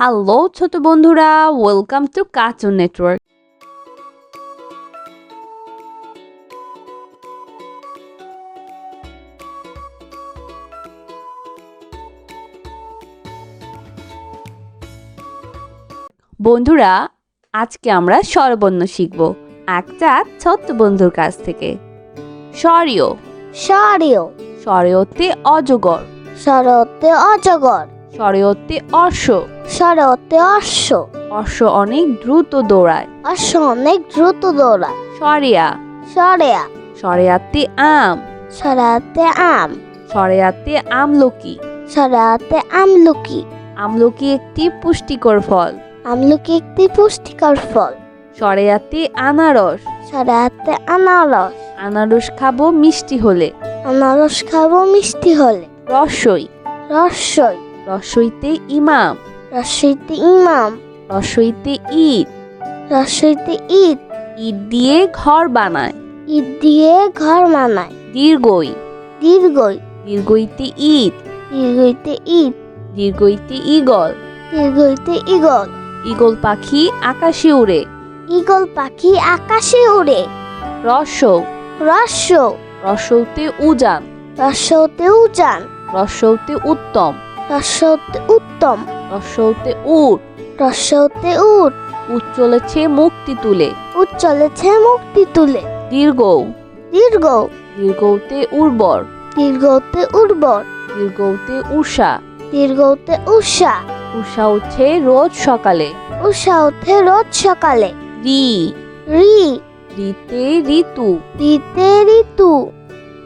Hello ছোট বন্ধুরা welcome to cartoon network বন্ধুরা আজকে আমরা স্বরবর্ণ শিখব একটা ছোট্ট বন্ধুর কাছ থেকে। স্বরীয়। সরিয় স্বরেয়তে অজগর। শরতে অজগর। স্বরেয়তে অশ্ব শরতে অশ্ব অশ্ব অনেক দ্রুত দৌড়ায়। অশ্ব অনেক দ্রুত দৌড়ায়। সরিয়া সরেয়া সরেয়াতে আম। সরাতে আম। সরেয়াতে আমলকি। সরাতে আমলকি। আমলকি একটি পুষ্টিকর ফল। আমলকি একটি পুষ্টিকর ফল। সরেয়াতে আনারস। সরাতে আনারস। আনারস খাব মিষ্টি হলে। আনারস খাব মিষ্টি হলে। রসই। রসই। রসইতে ইমাম। রসইতে ইমাম। রসইতে ঈদ। রসইতে ঈদ। ঈদ দিয়ে ঘর বানায়। ঈদ দিয়ে ঘর মানায় দীর্ঘই। দীর্ঘই। দীর্ঘইতে ঈদ। দীর্ঘইতে ঈদ। দীর্ঘইতে ঈগল। দীর্ঘইতে ইগল ঈগল পাখি আকাশে উড়ে। ইগল পাখি আকাশে উড়ে। রসৌ রস্য রসৌতে উজান। রস্যতে উজান। রসৌতে উত্তম। রস্যতে উত্তম। রসৌতে উট। রস্যতে উট। উট চলেছে মুক্তি তুলে। উট চলেছে মুক্তি তুলে। দীর্ঘ দীর্ঘ দীর্ঘতে উর্বর। দীর্ঘতে উর্বর। দীর্ঘতে উষা। দীর্ঘতে উষা। উষা উঠে রোজ সকালে। উষা ওঠে রোজ সকালে। রি। রি। রিতে ঋতু। রিতে ঋতু।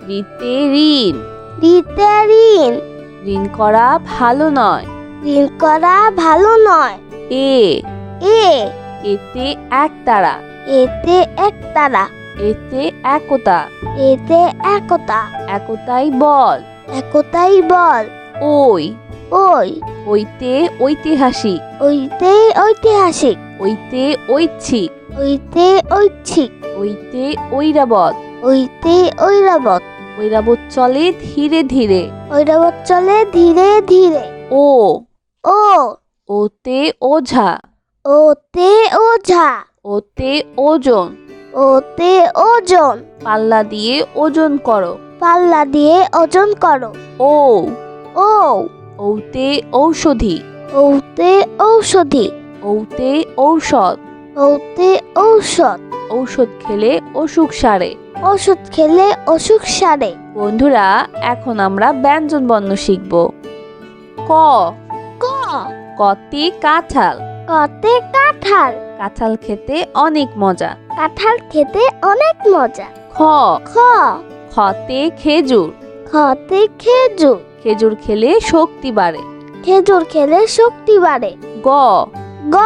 রিতে ঋণ। রিতে ঋণ। ঋণ করা ভালো নয়। ঋণ করা ভালো নয়। এ। এ। এতে একতারা এতে একতারা এতে একতা। এতে একতা। একতাই বল। একতাই বল। ওই। ওই। ওইতে ঐতিহাসিক। ওইতে ঐতিহাসিক। ওইতে ঐচ্ছিক। ওইতে ঐচ্ছিক। ওইতে ঐরাবত। ওইতে ঐরাবত। ঐরাবত চলে ধীরে ধীরে। ঐরাবত চলে ধীরে ধীরে। ও। ও। ওতে ওঝা। ওতে ওঝা। ওতে ওজন। ওতে ওজন। পাল্লা দিয়ে ওজন করো। পাল্লা দিয়ে ওজন করো। ও। ও। ওতে ঔষধি। ওতে ঔষধি। ওতে ঔষধ। ওতে ঔষধ। ঔষধ খেলে অসুখ সারে। ওষুধ খেলে অসুখ সারে। বন্ধুরা এখন আমরা ব্যঞ্জন বর্ণ শিখব। ক। ক। কতে কাঁঠাল। কতে কাঁঠাল। কাঁঠাল খেতে অনেক মজা। কাঁঠাল খেতে অনেক মজা। খ। খ। খতে খেজুর। খতে খেজুর। খেজুর খেলে শক্তি বাড়ে। খেজুর খেলে শক্তি বাড়ে। গ। গ।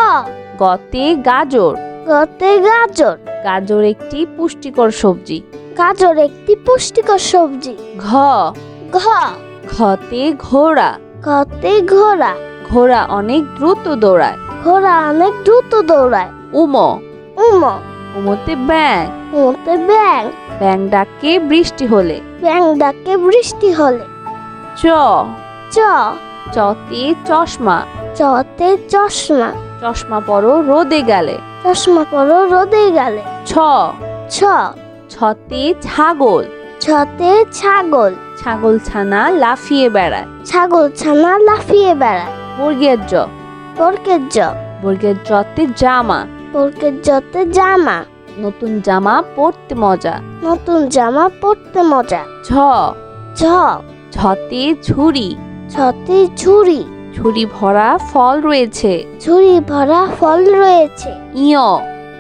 গতে গাজর। গতে গাজর। গাজর একটি পুষ্টিকর সবজি। গাজর একটি পুষ্টিকর সবজি। ঘ। ঘ। ঘতে ঘোড়া। গতে ঘোড়া। ঘোড়া অনেক দ্রুত দৌড়ায়। ঘোড়া অনেক দ্রুত দৌড়ায়। উম। উম। উমতে ব্যাং উমতে ব্যাং ব্যাং ডাকে বৃষ্টি হলে। ব্যাং ডাকে বৃষ্টি হলে। চ। চ। চতে চশমা। চতে চশমা। চশমা পরো রোদে গেলে। চশমা পরো রোদে গেলে। ছ। ছ। ছতে ছাগল। ছতে ছাগল। ছাগল ছানা লাফিয়ে বেড়ায়। ছাগল ছানা লাফিয়ে বেড়ায়। বর্গের জ। পরকের জ। বর্গের জতে জামা। পরকের জতে জামা। নতুন জামা পরতে মজা। নতুন জামা পরতে মজা। ঝ। ঝ। ছতে ঝুড়ি ছতে ঝুড়ি ঝুড়ি ভরা ফল রয়েছে। ঝুড়ি ভরা ফল রয়েছে। ইয়।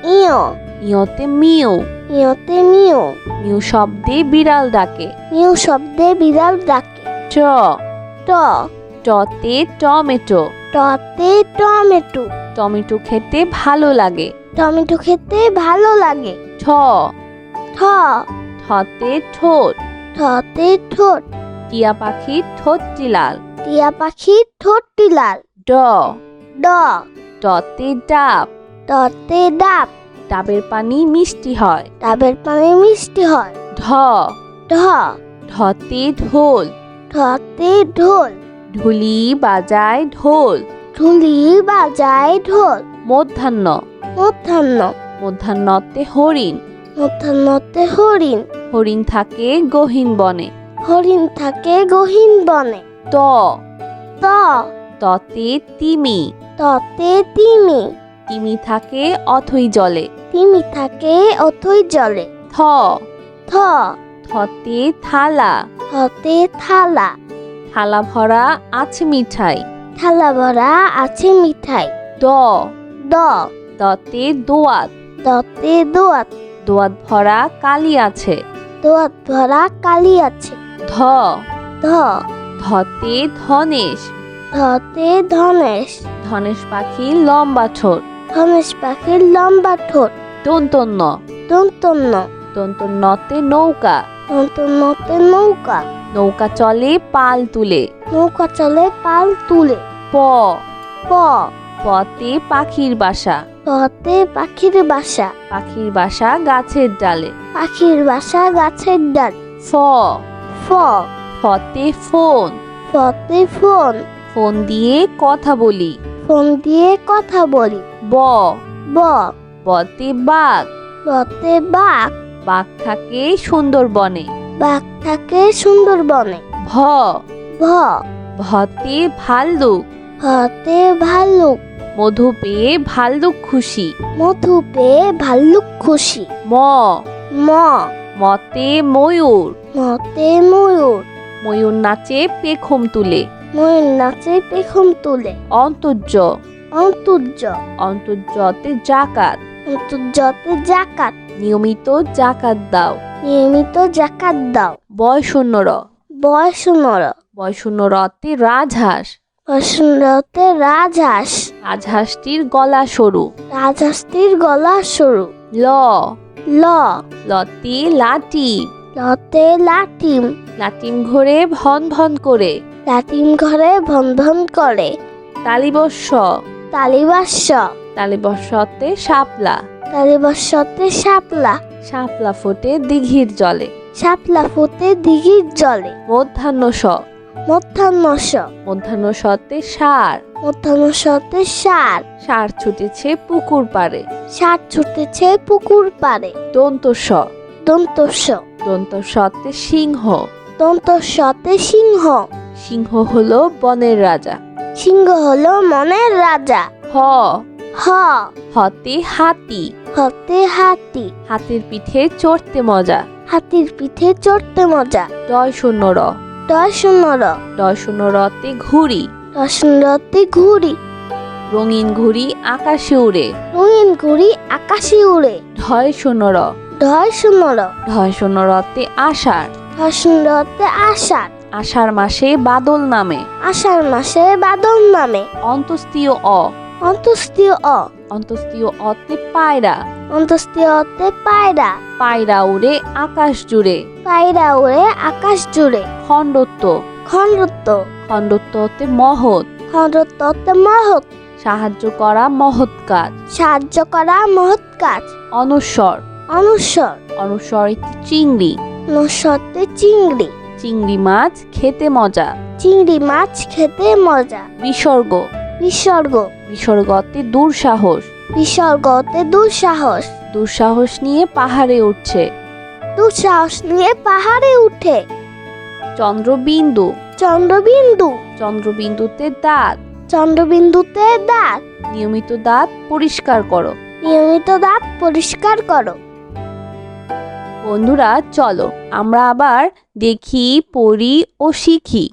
ইয়। ইয়তে মিউ ইয়তে মিউ মিউ শব্দে বিড়াল ডাকে। মিউ শব্দে বিড়াল ডাকে। ট। ট। টতে টমেটো। টতে টমেটো। টমেটো খেতে ভালো লাগে। টমেটো খেতে ভালো লাগে। ঠ। ঠ। ঠতে ঠোঁট। ঠতে ঠোঁট। টিয়া পাখির ঠোঁটটি লাল। টিয়া পাখির ঠোঁটটি লাল। ড। ড। ডতে ডাব। টতে ডাব। ডাবের পানি মিষ্টি হয়। ডাবের পানি মিষ্টি হয়। ঢ। ঢ। ঢতে ঢোল। ঠতে ঢোল। ঢুলি বাজায় ঢোল। ঢুলি বাজায় ঢোল। মধ্যাহ্ন। মধ্যাহ্ন। মধ্যাহ্নতে হরিণ। মধ্যাহ্নতে হরিণ। হরিণ থাকে গহীন বনে। হরিণ থাকে গহীন বনে। ত। ত। ততে তিমি। ততে তিমি। তিমি থাকে অথই জলে। তিমি থাকে অথই জলে। থ। থ। থতে থালা। হতে থালা। থালা ভরা আছে মিঠাই। থালা ভরা আছে মিঠাই। দ। দ। দতে দোয়াত। দতে দোয়াত। দোয়াত ভরা কালি আছে। দোয়াত ভরা কালি আছে। ধ। ধ। ধতে ধনেশ। ধতে ধনেশ। ধনেশ পাখি লম্বা ঠোঁট। ধনেশ পাখির লম্বা ঠোঁট। দন্তন্য দন্তন্য দন্তন্যতে নৌকা। দন্তন্যতে নৌকা। নৌকা চলে পাল তুলে। নৌকা চলে পাল তুলে। প। প। পতে পাখির বাসা। পতে পাখির বাসা। পাখির বাসা গাছের ডালে। পাখির বাসা গাছের ডাল। ফ। ফ। ফতে ফোন। ফতে ফোন। ফোন দিয়ে কথা বলি। ফোন দিয়ে কথা বলি। ব। ব। বতে বাঘ। বতে বাঘ। বাঘ থাকে সুন্দরবনে। বাঘ থাকে সুন্দরবনে। ভ। ভ। ভতে ভাল্লুক। হতে ভাল্লুক। মধু পেয়ে ভাল্লুক খুশি। মধু পেয়ে ভাল্লুক খুশি। ম। ম। মতে ময়ূর। মতে ময়ূর। ময়ূর নাচে পেখম তুলে। ময়ূর নাচে পেখম তুলে। অন্তর্য অন্তর্য অন্তর্যতে জাকাত। অন্তর্যতে জাকাত। নিয়মিত জাকাত দাও। নিয়মিত জাকাত দাও। বয়শূন্যর বয়স নর বয়শূন্যরতে রাজহাঁস। বসন্ততে রাজহাঁস। রাজহাঁসটির গলা সরু। রাজহাঁসটির গলা সরু। ল। ল। লতে লাটি লতে লাটিম লাটিম ঘরে ভন ভন করে। লাটিম ঘরে ভন ভন করে। তালিবস্য তালিবাস্য তালিবস্যতে শাপলা। তালিবাস্যতে শাপলা। শাপলা ফোটে দিঘির জলে। শাপলা ফুটে দিঘির জলে। মধ্যাহ্ন স মধ্যাহ্নস মধ্যাহ্ন সতে সার। মধ্যাহ্নসতে সার। সার ছুটেছে পুকুর পাড়ে। সার ছুটেছে পুকুর পাড়ে। দন্ত স দন্ত স দন্ত সতে সিংহ। দন্তস্যতে সিংহ। সিংহ হলো বনের রাজা। সিংহ হলো মনের রাজা। হ। হ। হতে হাতি। হতে হাতি। হাতির পিঠে চড়তে মজা। হাতির পিঠে চড়তে মজা। ডয় শূন্য র। দশ র। ডয় শূন্য রতে ঘুড়ি। রসনরতে ঘুড়ি। রঙিন ঘুড়ি আকাশে উড়ে। রঙিন ঘুড়ি আকাশে উড়ে। ঢয় শূন্য র। ঢয় শূন্য র। ঢয় শূন্য রতে আষাঢ়। রসনরতে আষাঢ়। আষাঢ় মাসে বাদল নামে। আষাঢ় মাসে বাদল নামে। অন্তস্তীয় অ। অন্তস্তীয় অ। অন্তস্তীয় অতে পায়রা। অন্তস্তীয়তে পায়রা। পায়রা উড়ে আকাশ জুড়ে। পায়রা উড়ে আকাশ জুড়ে। খণ্ডত্ব। খণ্ডত্ব। খণ্ডত্বতে মহৎ। খণ্ডত্বতে মহৎ। সাহায্য করা মহৎ কাজ। সাহায্য করা মহৎ কাজ। অনুস্বর অনুস্বর অনুস্বর একটি চিংড়ি। নস্বতে চিংড়ি। চিংড়ি মাছ খেতে মজা। চিংড়ি মাছ খেতে মজা। বিসর্গ। বিসর্গ। বিসর্গতে দুঃসাহস। বিসর্গতে দুঃসাহস। দুঃসাহস নিয়ে পাহাড়ে উঠছে। দুঃসাহস নিয়ে পাহাড়ে উঠে। চন্দ্রবিন্দু। চন্দ্রবিন্দু। চন্দ্রবিন্দুতে দাঁত। চন্দ্রবিন্দুতে দাঁত। নিয়মিত দাঁত পরিষ্কার করো। নিয়মিত দাঁত পরিষ্কার করো। বন্ধুরা চলো আমরা আবার দেখি পড়ি ও শিখি।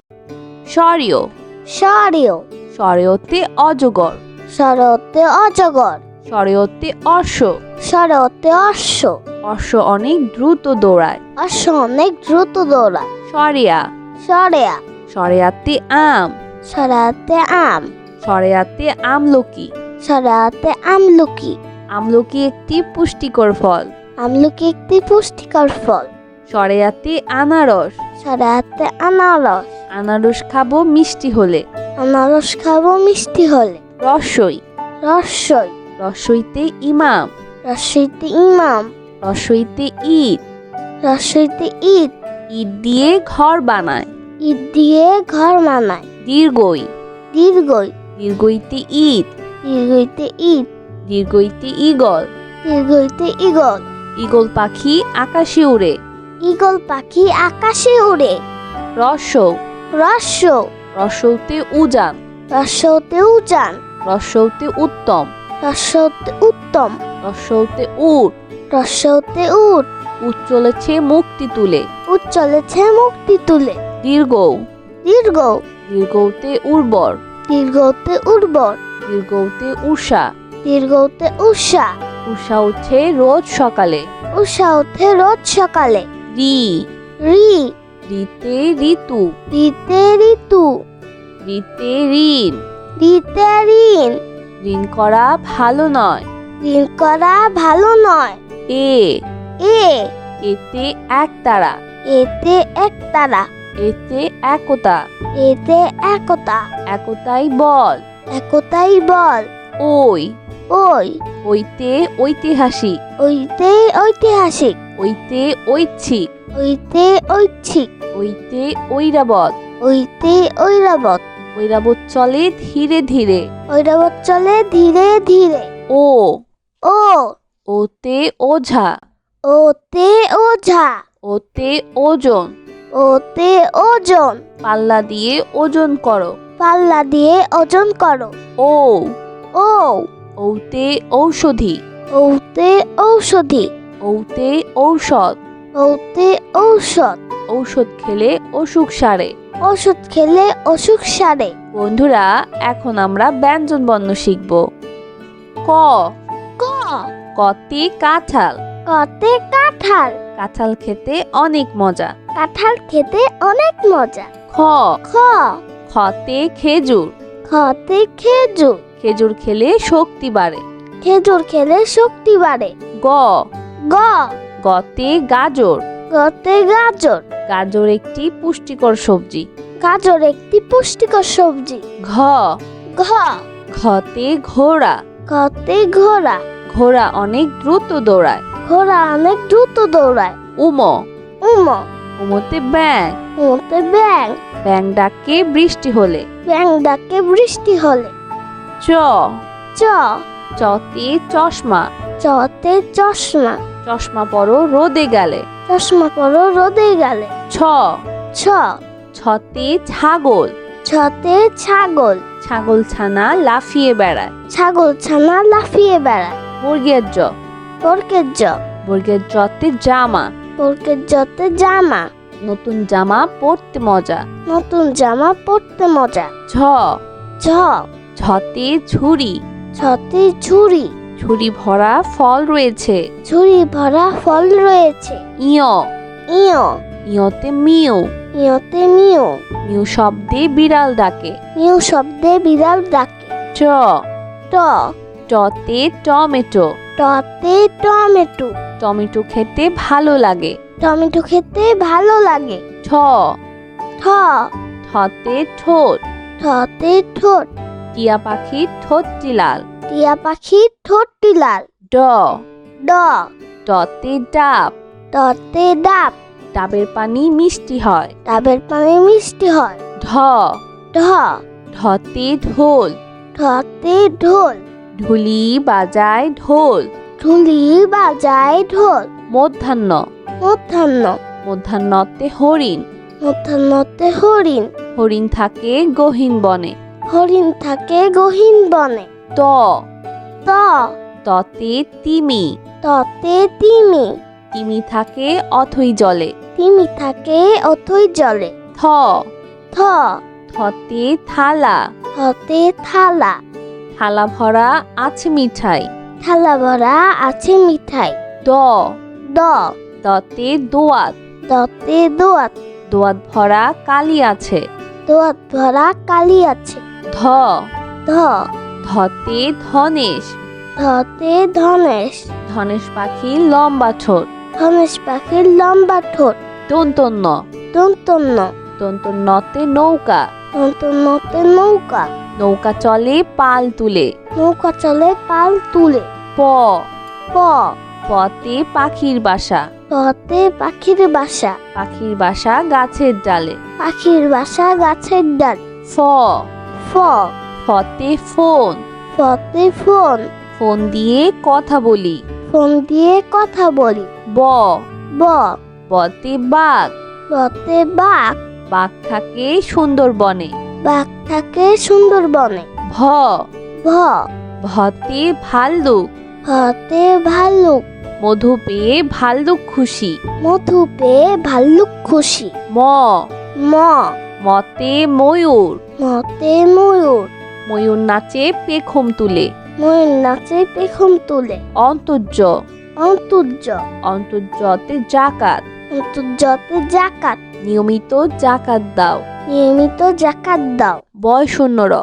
স্বরীয়। সরেও স্বরেয়তে অজগর। শরতে অজগর। স্বরেয়তে অশ্ব। শরতে অশ্ব। অশ্ব অনেক দ্রুত দৌড়ায়। অশ্ব অনেক দ্রুত দৌড়ায়। সরেয়া। সরেয়া। সরেয়াতে আম। সরাতে আম। সরেয়াতে আমলকি। সরাতে আমলকি। আমলকি একটি পুষ্টিকর ফল। আমলকি একটি পুষ্টিকর ফল। সরেয়াতে আনারস। সরাতে আনারস। আনারস খাব মিষ্টি হলে। আনারস খাব মিষ্টি হলে। রসই। রসই। রসইতে ইমাম। রসইতে ইমাম। রসইতে ঈদ। রসইতে ঈদ। ঈদ দিয়ে ঘর বানায়। ঈদ দিয়ে ঘর মানায় দীর্ঘই। দীর্ঘই। দীর্ঘইতে ঈদ। দীর্ঘইতে ঈদ। দীর্ঘইতে ঈগল। দীর্ঘইতে ঈগল। ঈগল পাখি আকাশে উড়ে। ঈগল পাখি আকাশে উড়ে। রসৌ রস্য রসৌতে উজান। রস্যতে উজান। রসৌতে উত্তম। রস্যতে উত্তম। রসৌতে উট। রস্যতে উট। উট চলেছে মুক্তি তুলে। উট চলেছে মুক্তি তুলে। দীর্ঘ দীর্ঘ দীর্ঘতে উর্বর। দীর্ঘতে উর্বর। দীর্ঘতে উষা দীর্ঘতে উষা উষা উঠে রোজ সকালে। উষা ওঠে রোজ সকালে। রি। রি। রিতে ঋতু। রিতে ঋতু। রিতে ঋণ। রিতে ঋণ। ঋণ করা ভালো নয়। ঋণ করা ভালো নয়। এ। এ। এতে এক তারা। এতে একতারা এতে একতা। এতে একতা। একতাই বল। একতাই বল। ওই। ওই ওইতে ঐতিহাসিক। ওইতে ঐতিহাসিক। ওইতে ঐচ্ছিক। ওইতে ঐচ্ছিক। ওইতে ঐরাবত ওইতে ঐরাবত ঐরাবত চলে ধীরে ধীরে। ঐরাবত চলে ধীরে ধীরে। ও। ও। ওতে ওঝা। ওতে ওঝা। ওতে ওজন। ওতে ওজন। পাল্লা দিয়ে ওজন করো। পাল্লা দিয়ে ওজন করো। ও। ও। ওতে ঔষধি। ওতে ঔষধি। ওতে ঔষধ। ওতে ঔষধ। ঔষধ খেলে অসুখ সারে। ওষুধ খেলে অসুখ সারে। বন্ধুরা এখন আমরা ব্যঞ্জন বর্ণ শিখব। ক। ক। কতে কাঁঠাল। কতে কাঁঠাল। কাঁঠাল খেতে অনেক মজা। কাঁঠাল খেতে অনেক মজা। খ। খ। খতে খেজুর। খতে খেজুর। খেজুর খেলে শক্তি বাড়ে। খেজুর খেলে শক্তি বাড়ে। গ। গ। গতে গাজর। গতে গাজর। গাজর একটি পুষ্টিকর সবজি। গাজর একটি পুষ্টিকর সবজি। ঘ। ঘ। ঘতে ঘোড়া। গতে ঘোড়া। ঘোড়া অনেক দ্রুত দৌড়ায়। ঘোড়া অনেক দ্রুত দৌড়ায়। উম। উম। উমতে ব্যাং উমতে ব্যাং ব্যাং ডাকে বৃষ্টি হলে। ব্যাং ডাকে বৃষ্টি হলে। চ। চ। চতে চশমা। চতে চশমা। চশমা পরো রোদে গেলে। চশমা পরো রোদে গেলে। ছ। ছ। ছতে ছাগল। ছতে ছাগল। ছাগল ছানা লাফিয়ে বেড়ায়। ছাগল ছানা লাফিয়ে বেড়ায়। বর্গের জ। পরকের জ। বর্গের জতে জামা। পরকের জতে জামা। নতুন জামা পরতে মজা। নতুন জামা পরতে মজা। ঝ। ঝ। ঝতে ঝুড়ি। ছতে ঝুড়ি। ঝুড়ি ভরা ফল রয়েছে। ঝুড়ি ভরা ফল রয়েছে। ইয়। ইয়। ইয়তে মিউ ইয়তে মিউ মিউ শব্দে বিড়াল ডাকে। মিউ শব্দে বিড়াল ডাকে। ট। ট। টতে টমেটো। টতে টমেটো। টমেটো খেতে ভালো লাগে। টমেটো খেতে ভালো লাগে। ঠ। ঠ। ঠতে ঠোঁট। ঠতে ঠোঁট। টিয়া পাখির ঠোঁটটি লাল টিয়া পাখির ঠোঁটটি লাল ড। ড ডতে ডাব। টতে ডাব। ডাবের পানি মিষ্টি হয়। ডাবের পানি মিষ্টি হয়। ঢ। ঢ। ঢতে ঢোল। ঢতে ঢোল। ঢুলি বাজায় ঢোল। ঢুলি বাজায় ঢোল। মধ্যাহ্ন। মধ্যাহ্ন। মধ্যাহ্নতে হরিণ। মধ্যাহ্নতে হরিণ। হরিণ থাকে গহীন বনে। হরিণ থাকে গহীন বনে। ত। ত। ততে তিমি। ততে তিমি। তিমি থাকে অথই জলে। তিমি থাকে অথই জলে। থ। থ। থতে থালা। হতে থালা। থালা ভরা আছে মিঠাই। থালা ভরা আছে মিঠাই। দ। দ। দতে দোয়াত। দতে দোয়াত। দোয়াত ভরা কালি আছে। দোয়াত ভরা কালি আছে। ধ ধ ধতে ধনেশ। ধতে ধনেশ। ধনেশ পাখি লম্বা ঠোঁট। ধনেশ পাখির লম্বা ঠোঁট। দন্তন্য। দন্তন্য। দন্তন্যতে নৌকা। দন্তন্যতে নৌকা। নৌকা চলে পাল তুলে। নৌকা চলে পাল তুলে। প। প। পতে পাখির বাসা। পতে পাখির বাসা। পাখির বাসা গাছের ডালে। পাখির বাসা গাছের ডাল। ফ। ফ। ফতে ফোন। ফতে ফোন। ফোন দিয়ে কথা বলি। ফোন দিয়ে কথা বলি। ব। ব। বতে বাঘ। বতে বাঘ। বাঘ থাকে সুন্দরবনে। বাঘ থাকে সুন্দরবনে। ভ। ভ। ভতে ভাল্লুক। হতে ভাল্লুক। মধু পেয়ে ভাল্লুক খুশি। মধু পেয়ে ভাল্লুক খুশি। ম। ম। মতে ময়ূর। মতে ময়ূর। ময়ূর নাচে পেখম তুলে। ময়ূর নাচে পেখম তুলে। অন্তর্য। অন্তর্য। অন্তর্যতে জাকাত। অন্তর্যতে জাকাত। নিয়মিত জাকাত দাও। নিয়মিত জাকাত দাও। বয়শূন্য র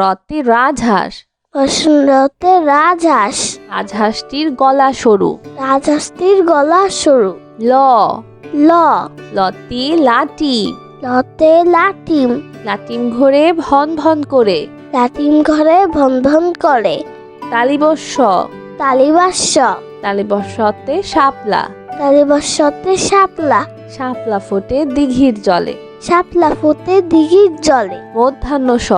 রতে রাজহাঁস। বসন্ততে রাজহাঁস। রাজহাঁসটির গলা সরু। রাজহাঁসটির গলা সরু। ল। ল। লতে লাটি। লতে লাটিম। লাটিম ঘরে ভন ভন করে। লাটিম ঘরে ভন ভন করে। তালিবস্য। তালিবাস্য। তালিবস্যতে শাপলা। তালিবাস্যতে শাপলা। শাপলা ফোটে দিঘির জলে। শাপলা ফোটে দিঘির জলে। মধ্যাহ্ন স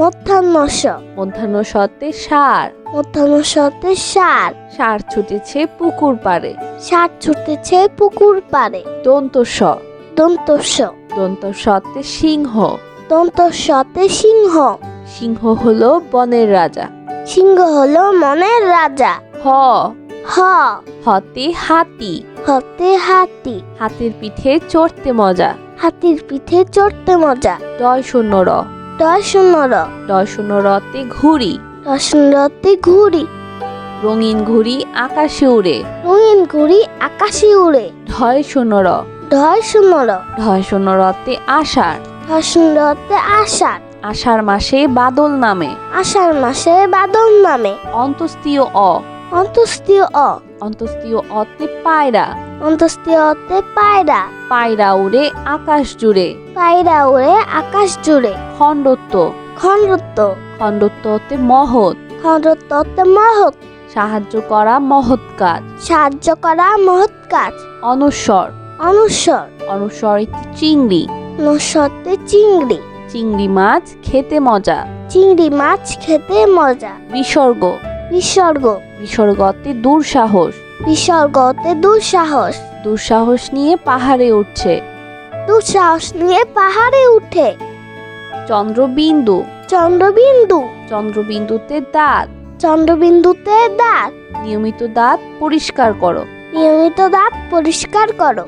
মধ্যাহ্নস মধ্যাহ্ন সতে সার। মধ্যাহ্নসতে সার। সার ছুটেছে পুকুর পাড়ে। সার ছুটেছে পুকুর পাড়ে। দন্ত স দন্তস্য দন্ত সতে সিংহ। দন্তস্যতে সিংহ। সিংহ হলো বনের রাজা। সিংহ হলো মনের রাজা। হ। হ। হতে হাতি। হতে হাতি। হাতির পিঠে চড়তে মজা। হাতির পিঠে চড়তে মজা। জয় শূন্য র। দশ শূন্যর ডয় শূন্য রতে ঘুড়ি। রসনরতে ঘুড়ি। রঙিন ঘুড়ি আকাশে উড়ে। রঙিন ঘুড়ি আকাশে উড়ে। ঢয় শূন্য র ঢয় শূন্যর ঢয় শূন্য রতে আষাঢ়। রসনরতে আষাঢ়। আষাঢ় মাসে বাদল নামে। আষাঢ় মাসে বাদল নামে। অন্তস্তীয় অ। অন্তস্তীয় অ। অন্তস্তীয় অতে পায়রা। অন্তস্তীয়তে পায়রা। পায়রা উড়ে আকাশ জুড়ে। পায়রা উড়ে আকাশ জুড়ে। খণ্ডত্ব। খণ্ডত্ব। খণ্ডত্বতে মহৎ। খণ্ডত্বতে মহৎ। সাহায্য করা মহৎ কাজ। সাহায্য করা মহৎ কাজ। অনুস্বর অনুস্বর অনুস্বর একটি চিংড়ি। অনুস্বরতে চিংড়ি। চিংড়ি মাছ খেতে মজা। চিংড়ি মাছ খেতে মজা। বিসর্গ। বিসর্গ। বিসর্গতে দুঃসাহস। বিসর্গতে দুঃসাহস। দুঃসাহস নিয়ে পাহাড়ে উঠছে। দুঃসাহস নিয়ে পাহাড়ে উঠে। চন্দ্রবিন্দু। চন্দ্রবিন্দু। চন্দ্রবিন্দুতে দাঁত। চন্দ্রবিন্দুতে দাঁত। নিয়মিত দাঁত পরিষ্কার করো। নিয়মিত দাঁত পরিষ্কার করো।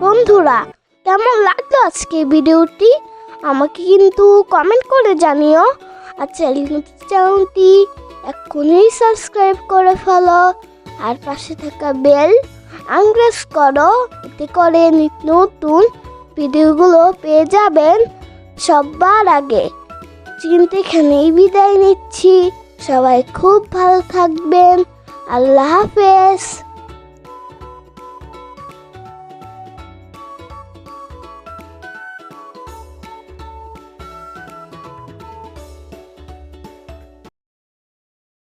বন্ধুরা কেমন লাগল আজকে ভিডিওটি? আমাকে কিন্তু কমেন্ট করে জানিও। আর চ্যানেলটি এক্ষুনি সাবস্ক্রাইব করে ফেলো, আর পাশে থাকা বেল আংগ্রেস করো, এতে করে নতুন ভিডিওগুলো পেয়ে যাবেন সবার আগে। চিন্তা এখানেই বিদায় নিচ্ছি। সবাই খুব ভালো থাকবেন। আল্লাহ হাফেজ।